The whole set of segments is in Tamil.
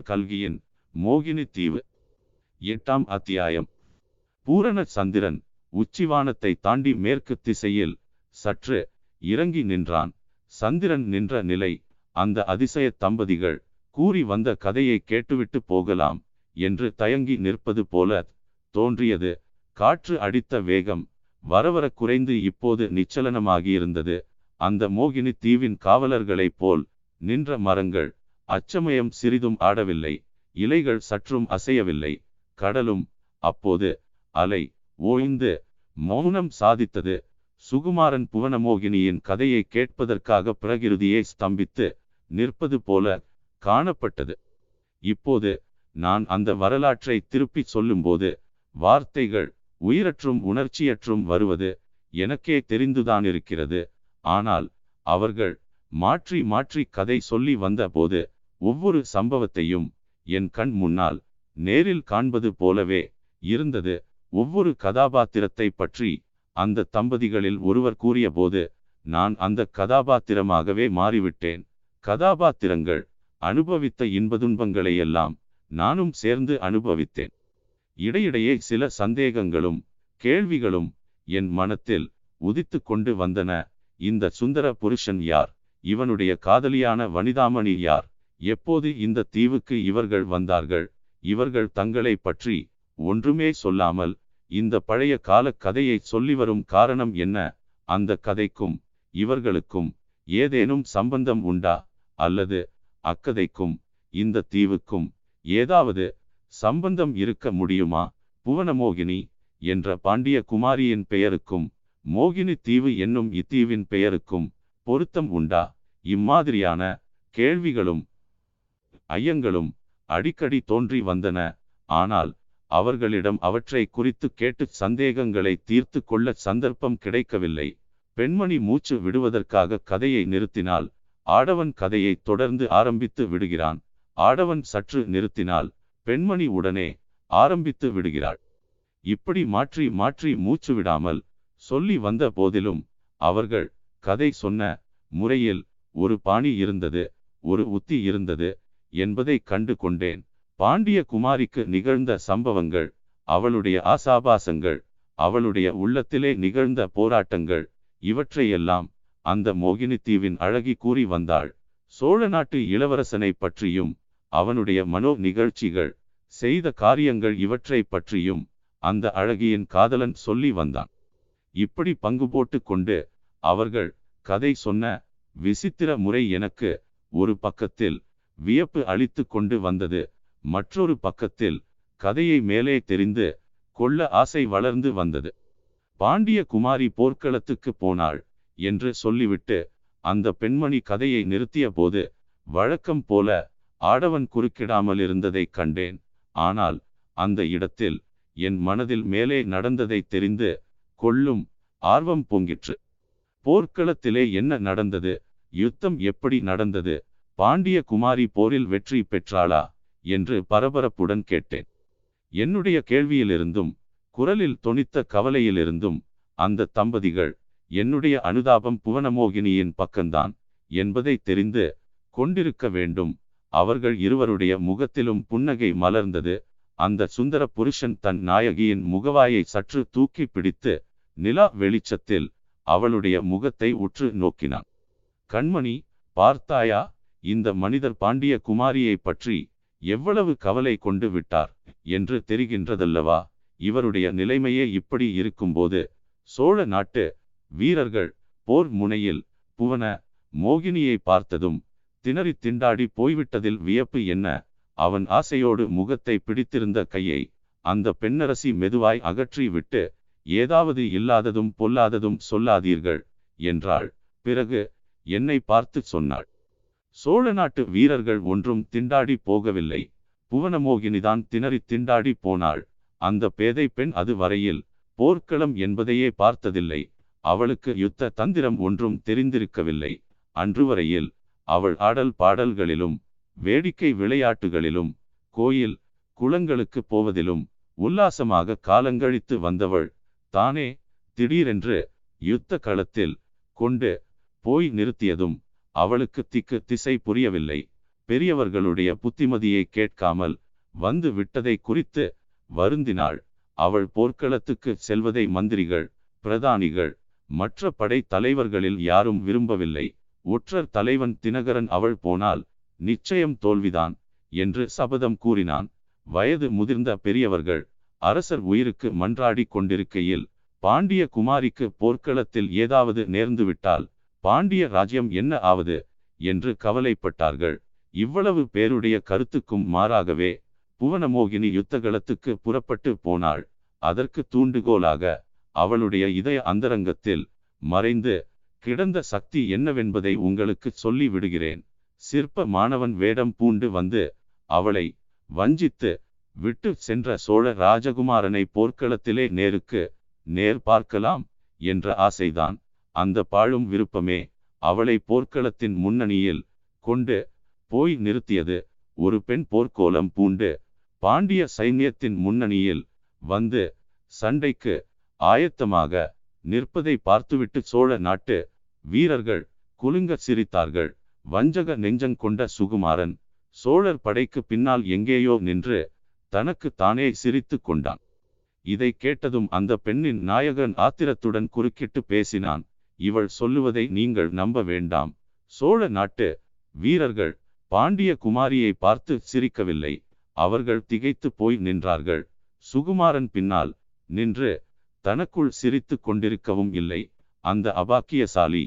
அமரர் கல்கியின் மோகினி தீவு. எட்டாம் அத்தியாயம். பூரண சந்திரன் உச்சிவானத்தை தாண்டி மேற்கு திசையில் சற்று இறங்கி நின்றான். சந்திரன் நின்ற நிலை அந்த அதிசய தம்பதிகள் கூறி வந்த கதையை கேட்டுவிட்டு போகலாம் என்று தயங்கி நிற்பது போல தோன்றியது. காற்று அடித்த வேகம் வரவர குறைந்து இப்போது நிச்சலனமாகியிருந்தது. அந்த மோகினி தீவின் காவலர்களைப் போல் நின்ற மரங்கள் அச்சமயம் சிறிதும் ஆடவில்லை இலைகள் சற்றும் அசையவில்லை கடலும் அப்போது அலை ஓய்ந்து மௌனம் சாதித்தது. சுகுமாரன் புவனமோகினியின் கதையை கேட்பதற்காக பிரகிருதியை ஸ்தம்பித்து நிற்பது போல காணப்பட்டது. இப்போது நான் அந்த வரலாற்றை திருப்பிச் சொல்லும்போது வார்த்தைகள் உயிரற்றும் உணர்ச்சியற்றும் வருவது எனக்கே தெரிந்துதான் இருக்கிறது ஆனால் அவர்கள் மாற்றி மாற்றி கதை சொல்லி வந்த போது ஒவ்வொரு சம்பவத்தையும் என் கண் முன்னால் நேரில் காண்பது போலவே இருந்தது. ஒவ்வொரு கதாபாத்திரத்தை பற்றி அந்த தம்பதிகளில் ஒருவர் கூறியபோது நான் அந்த கதாபாத்திரமாகவே மாறிவிட்டேன். கதாபாத்திரங்கள் அனுபவித்த இன்பதுன்பங்களை எல்லாம் நானும் சேர்ந்து அனுபவித்தேன். இடையிடையே சில சந்தேகங்களும் கேள்விகளும் என் மனத்தில் உதித்து கொண்டு வந்தன. இந்த சுந்தர புருஷன் யார்? இவனுடைய காதலியான வனிதாமணி யார்? எப்போது இந்த தீவுக்கு இவர்கள் வந்தார்கள் இவர்கள் தங்களை பற்றி ஒன்றுமே சொல்லாமல் இந்த பழைய கால கதையை சொல்லி வரும் காரணம் என்ன? அந்த கதைக்கும் இவர்களுக்கும் ஏதேனும் சம்பந்தம் உண்டா? அல்லது அக்கதைக்கும் இந்த தீவுக்கும் ஏதாவது சம்பந்தம் இருக்க முடியுமா? புவனமோகினி என்ற பாண்டிய குமாரியின் பெயருக்கும் மோகினி தீவு என்னும் இத்தீவின் பெயருக்கும் பொருத்தம் உண்டா? இம்மாதிரியான கேள்விகளும் ஐயங்களும் அடிக்கடி தோன்றி வந்தன. ஆனால் அவர்களிடம் அவற்றை குறித்து கேட்டு சந்தேகங்களை தீர்த்து கொள்ள சந்தர்ப்பம் கிடைக்கவில்லை. பெண்மணி மூச்சு விடுவதற்காக கதையை நிறுத்தினால் ஆடவன் கதையை தொடர்ந்து ஆரம்பித்து விடுகிறான். ஆடவன் சற்று நிறுத்தினால் பெண்மணி உடனே ஆரம்பித்து விடுகிறாள். இப்படி மாற்றி மாற்றி மூச்சு விடாமல் சொல்லி வந்த போதிலும் அவர்கள் கதை சொன்ன முறையில் ஒரு பாணி இருந்தது ஒரு உத்தி இருந்தது என்பதை கண்டு கொண்டேன் பாண்டிய குமாரிக்கு நிகழ்ந்த சம்பவங்கள் அவளுடைய ஆசாபாசங்கள் அவளுடைய உள்ளத்திலே நிகழ்ந்த போராட்டங்கள் இவற்றையெல்லாம் அந்த மோகினி தீவின் அழகி கூறி வந்தாள். சோழ நாட்டு இளவரசனை பற்றியும் அவனுடைய மனோ நிகழ்ச்சிகள் செய்த காரியங்கள் இவற்றை பற்றியும் அந்த அழகியின் காதலன் சொல்லி வந்தான். இப்படி பங்கு போட்டு கொண்டு அவர்கள் கதை சொன்ன விசித்திர முறை எனக்கு ஒரு பக்கத்தில் வியப்பு அளித்து கொண்டு வந்தது. மற்றொரு பக்கத்தில் கதையை மேலே தெரிந்து கொள்ள ஆசை வளர்ந்து வந்தது. பாண்டிய குமாரி போர்க்களத்துக்கு போனாள் என்று சொல்லிவிட்டு அந்த பெண்மணி கதையை நிறுத்திய போது வழக்கம் போல ஆடவன் குறுக்கிடாமல் இருந்ததை கண்டேன். ஆனால் அந்த இடத்தில் என் மனதில் மேலே நடந்ததை தெரிந்து கொள்ளும் ஆர்வம் பொங்கிற்று. போர்க்களத்திலே என்ன நடந்தது? யுத்தம் எப்படி நடந்தது? பாண்டிய குமாரி போரில் வெற்றி பெற்றாளா என்று பரபரப்புடன் கேட்டேன். என்னுடைய கேள்வியிலிருந்தும் குரலில் தொனித்த கவலையிலிருந்தும் அந்த தம்பதிகள் என்னுடைய அனுதாபம் புவனமோகினியின் பக்கம்தான் என்பதை தெரிந்து கொண்டிருக்க வேண்டும். அவர்கள் இருவருடைய முகத்திலும் புன்னகை மலர்ந்தது. அந்த சுந்தர புருஷன் தன் நாயகியின் முகவாயை சற்று தூக்கி பிடித்து நிலா வெளிச்சத்தில் அவளுடைய முகத்தை உற்று நோக்கினான். கண்மணி பார்த்தாயா? இந்த மனிதர் பாண்டிய குமாரியை பற்றி எவ்வளவு கவலை கொண்டு விட்டார் என்று தெரிகின்றதல்லவா? இவருடைய நிலைமையே இப்படி இருக்கும்போது சோழ நாட்டு வீரர்கள் போர் முனையில் புவன மோகினியை பார்த்ததும் திணறி திண்டாடி போய்விட்டதில் வியப்பு என்ன? அவன் ஆசையோடு முகத்தை பிடித்திருந்த கையை அந்த பெண்ணரசி மெதுவாய் அகற்றி விட்டு ஏதாவது இல்லாததும் பொல்லாததும் சொல்லாதீர்கள் என்றாள். பிறகு என்னை பார்த்து சொன்னாள். சோழ நாட்டு வீரர்கள் ஒன்றும் திண்டாடி போகவில்லை. புவனமோகினிதான் திணறி திண்டாடி போனாள். அந்த பேதை பெண் அது வரையில் போர்க்களம் என்பதையே பார்த்ததில்லை. அவளுக்கு யுத்த தந்திரம் ஒன்றும் தெரிந்திருக்கவில்லை. அன்று வரையில் அவள் ஆடல் பாடல்களிலும் வேடிக்கை விளையாட்டுகளிலும் கோயில் குளங்களுக்கு போவதிலும் உல்லாசமாக காலங்கழித்து வந்தவள் தானே திடீரென்று யுத்த களத்தில் கொண்டு போய் நிறுத்தியதும் அவளுக்கு திக்கு திசை புரியவில்லை. பெரியவர்களுடைய புத்திமதியை கேட்காமல் வந்து விட்டதை குறித்து வருந்தினாள். அவள் போர்க்களத்துக்கு செல்வதை மந்திரிகள் பிரதானிகள் மற்ற படை தலைவர்களில் யாரும் விரும்பவில்லை. ஒற்றர் தலைவன் தினகரன் அவள் போனால் நிச்சயம் தோல்விதான் என்று சபதம் கூறினான். வயது முதிர்ந்த பெரியவர்கள் அரசர் உயிருக்கு மன்றாடி கொண்டிருக்கையில் பாண்டிய குமாரிக்கு போர்க்களத்தில் ஏதாவது நேர்ந்துவிட்டால் பாண்டிய ராஜ்யம் என்ன ஆவது என்று கவலைப்பட்டார்கள். இவ்வளவு பேருடைய கருத்துக்கும் மாறாகவே புவனமோகினி யுத்தகலத்துக்கு புறப்பட்டு போனாள். அதற்கு தூண்டுகோலாக அவளுடைய இதய அந்தரங்கத்தில் மறைந்து கிடந்த சக்தி என்னவென்பதை உங்களுக்கு சொல்லி விடுகிறேன். சிற்ப மாணவன் வேடம் பூண்டு வந்து அவளை வஞ்சித்து விட்டு சென்ற சோழ ராஜகுமாரனை போர்க்களத்திலே நேருக்கு நேர் பார்க்கலாம் என்ற ஆசைதான். அந்த பாழும் விருப்பமே அவளை போர்க்களத்தின் முன்னணியில் கொண்டு போய் நிறுத்தியது. ஒரு பெண் போர்க்கோலம் பூண்டு பாண்டிய சைன்யத்தின் முன்னணியில் வந்து சண்டைக்கு ஆயத்தமாக நிற்பதை பார்த்துவிட்டு சோழ நாட்டு வீரர்கள் குலுங்க சிரித்தார்கள். வஞ்சக நெஞ்சங் கொண்ட சுகுமாரன் சோழர் படைக்கு பின்னால் எங்கேயோ நின்று தனக்கு தானே சிரித்து கொண்டான். இதை கேட்டதும் அந்த பெண்ணின் நாயகன் ஆத்திரத்துடன் குறுக்கிட்டு பேசினான். இவள் சொல்லுவதை நீங்கள் நம்ப வேண்டாம். சோழ நாட்டு வீரர்கள் பாண்டிய குமாரியை பார்த்து சிரிக்கவில்லை. அவர்கள் திகைத்து போய் நின்றார்கள். சுகுமாரன் பின்னால் நின்று தனக்குள் சிரித்து கொண்டிருக்கவும் இல்லை. அந்த அபாக்கியசாலி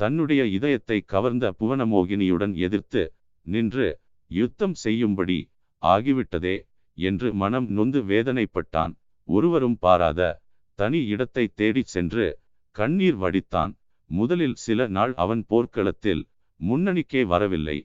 தன்னுடைய இதயத்தை கவர்ந்த புவனமோகினியுடன் எதிர்த்து நின்று யுத்தம் செய்யும்படி ஆகிவிட்டதே என்று மனம் நொந்து வேதனைப்பட்டான். ஒருவரும் பாராத தனி இடத்தை தேடிச் சென்று கண்ணீர் வடித்தான். முதலில் சில நாள் அவன் போர்க்களத்தில் முன்னணிக்கே வரவில்லை.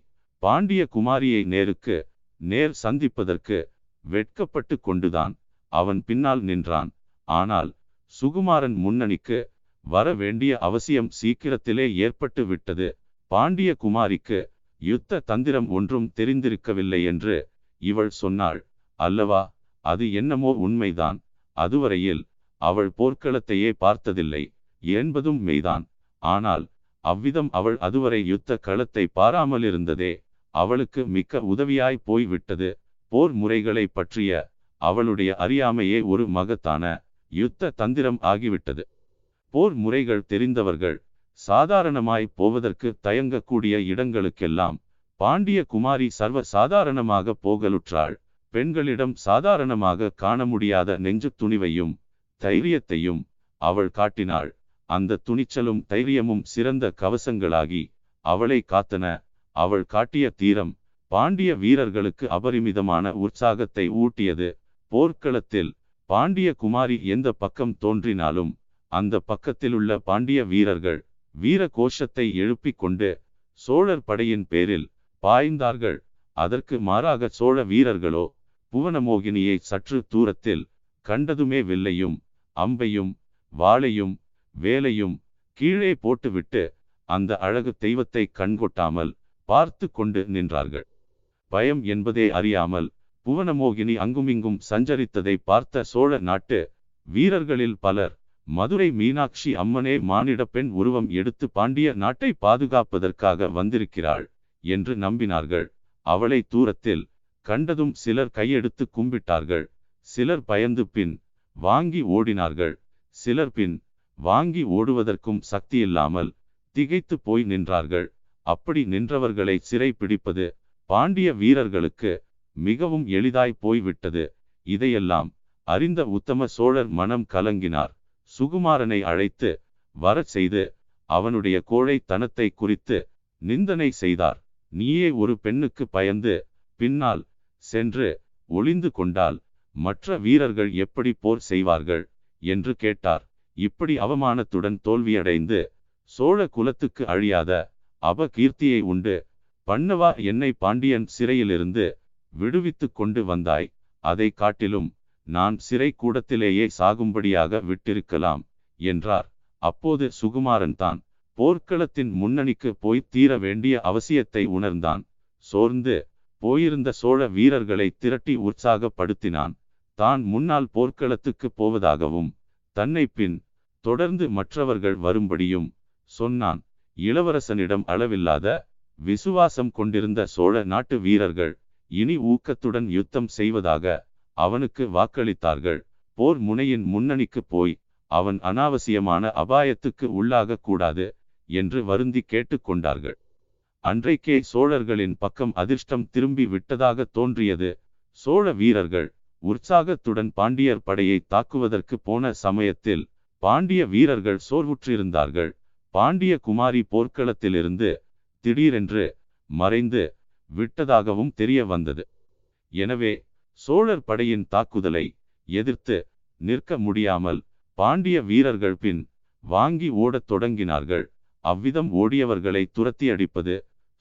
பாண்டிய குமாரியை நேருக்கு நேர் சந்திப்பதற்கு வெட்கப்பட்டு கொண்டுதான் அவன் பின்னால் நின்றான். ஆனால் சுகுமாரன் முன்னணிக்கு வர வேண்டிய அவசியம் சீக்கிரத்திலே ஏற்பட்டு விட்டது. பாண்டிய குமாரிக்கு யுத்த தந்திரம் ஒன்றும் தெரிந்திருக்கவில்லை என்று இவள் சொன்னாள். அல்லவா அது என்னமோ உண்மைதான். அதுவரையில் அவள் போர்க்களத்தையே பார்த்ததில்லை. என்பதும் மெய்தான். ஆனால் அவ்விதம் அவள் அதுவரை யுத்த களத்தை பாராமலிருந்ததே அவளுக்கு மிக்க உதவியாய் போய்விட்டது. போர் முறைகளை பற்றிய அவளுடைய அறியாமையே ஒரு மகத்தான யுத்த தந்திரம் ஆகிவிட்டது. போர் முறைகள் தெரிந்தவர்கள் சாதாரணமாய் போவதற்கு தயங்கக்கூடிய இடங்களுக்கெல்லாம் பாண்டிய குமாரி சர்வ சாதாரணமாக போகலுற்றாள். பெண்களிடம் சாதாரணமாக காண முடியாத நெஞ்சு துணிவையும் தைரியத்தையும் அவள் காட்டினாள். அந்த துணிச்சலும் தைரியமும் சிறந்த கவசங்களாகி அவளை காத்தன. அவள் காட்டிய தீரம் பாண்டிய வீரர்களுக்கு அபரிமிதமான உற்சாகத்தை ஊட்டியது. போர்க்களத்தில் பாண்டிய குமாரி எந்த பக்கம் தோன்றினாலும் அந்த பக்கத்திலுள்ள பாண்டிய வீரர்கள் வீர கோஷத்தை எழுப்பிக் கொண்டு சோழர் படையின் பேரில் பாய்ந்தார்கள். அதற்கு மாறாக சோழ வீரர்களோ புவனமோகினியை சற்று தூரத்தில் கண்டதுமே வில்லையும் அம்பையும் வாளையும் வேலையும் கீழே போட்டுவிட்டு அந்த அழகு தெய்வத்தை கண்கொட்டாமல் பார்த்து கொண்டு நின்றார்கள். பயம் என்பதே அறியாமல் புவனமோகினி அங்குமிங்கும் சஞ்சரித்ததை பார்த்த சோழ நாட்டு வீரர்களில் பலர் மதுரை மீனாட்சி அம்மனே மானிட பெண் உருவம் எடுத்து பாண்டிய நாட்டை பாதுகாப்பதற்காக வந்திருக்கிறாள் என்று நம்பினார்கள். அவளை தூரத்தில் கண்டதும் சிலர் கையெடுத்து கும்பிட்டார்கள். சிலர் பயந்து பின் வாங்கி ஓடினார்கள். சிலர் பின் வாங்கி ஓடுவதற்கும் சக்தியில்லாமல் திகைத்து போய் நின்றார்கள். அப்படி நின்றவர்களை சிறை பிடிப்பது பாண்டிய வீரர்களுக்கு மிகவும் எளிதாய் போய்விட்டது. இதையெல்லாம் அறிந்த உத்தம சோழர் மனம் கலங்கினார். சுகுமாரனை அழைத்து வரச் செய்து அவனுடைய கோழைத்தனத்தை குறித்து நிந்தனை செய்தார். நீயே ஒரு பெண்ணுக்கு பயந்து பின்னால் சென்று ஒளிந்து கொண்டால் மற்ற வீரர்கள் எப்படி போர் செய்வார்கள்? என்று கேட்டார். இப்படி அவமானத்துடன் தோல்வியடைந்து சோழ குலத்துக்கு அழியாத அபகீர்த்தியை உண்டு. பண்ணவா என்னை பாண்டியன் சிறையிலிருந்து விடுவித்து கொண்டு வந்தாய். அதை காட்டிலும் நான் சிறை கூடத்திலேயே சாகும்படியாக விட்டிருக்கலாம் என்றார். அப்போது சுகுமாரன் தான் போர்க்களத்தின் முன்னணிக்கு போய் தீர வேண்டிய அவசியத்தை உணர்ந்தான். சோர்ந்து போயிருந்த சோழ வீரர்களை திரட்டி உற்சாகப்படுத்தினான். தான் முன்னால் போர்க்களத்துக்கு போவதாகவும் தன்னை பின் தொடர்ந்து மற்றவர்கள் வரும்படியும் சொன்னான். இளவரசனிடம் அளவில்லாத விசுவாசம் கொண்டிருந்த சோழ நாட்டு வீரர்கள் இனி ஊக்கத்துடன் யுத்தம் செய்வதாக அவனுக்கு வாக்களித்தார்கள். போர் முனையின் முன்னணிக்கு போய் அவன் அனாவசியமான அபாயத்துக்கு உள்ளாக கூடாது என்று வருந்தி கேட்டுக்கொண்டார்கள் அன்றைக்கே சோழர்களின் பக்கம் அதிர்ஷ்டம் திரும்பி விட்டதாக தோன்றியது சோழ வீரர்கள் உற்சாகத்துடன் பாண்டியர் படையை தாக்குவதற்கு போன சமயத்தில் பாண்டிய வீரர்கள் சோர்வுற்றிருந்தார்கள். பாண்டிய குமாரி போர்க்களத்திலிருந்து திடீரென்று மறைந்து விட்டதாகவும் தெரிய வந்தது எனவே சோழர் படையின் தாக்குதலை எதிர்த்து நிற்க முடியாமல் பாண்டிய வீரர்கள் பின் வாங்கி ஓடத் தொடங்கினார்கள். அவ்விதம் ஓடியவர்களை துரத்தி அடிப்பது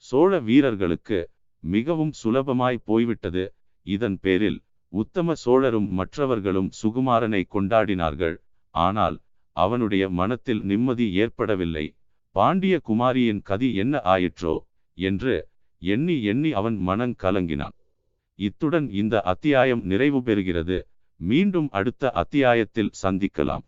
சோழ வீரர்களுக்கு மிகவும் சுலபமாய் போய்விட்டது. இதன் பேரில் உத்தம சோழரும் மற்றவர்களும் சுகுமாரனை கொண்டாடினார்கள். ஆனால் அவனுடைய மனத்தில் நிம்மதி ஏற்படவில்லை. பாண்டிய குமாரியின் கதி என்ன ஆயிற்றோ என்று எண்ணி எண்ணி அவன் மனங் கலங்கினான். இத்துடன் இந்த அத்தியாயம் நிறைவு பெறுகிறது. மீண்டும் அடுத்த அத்தியாயத்தில் சந்திக்கலாம்.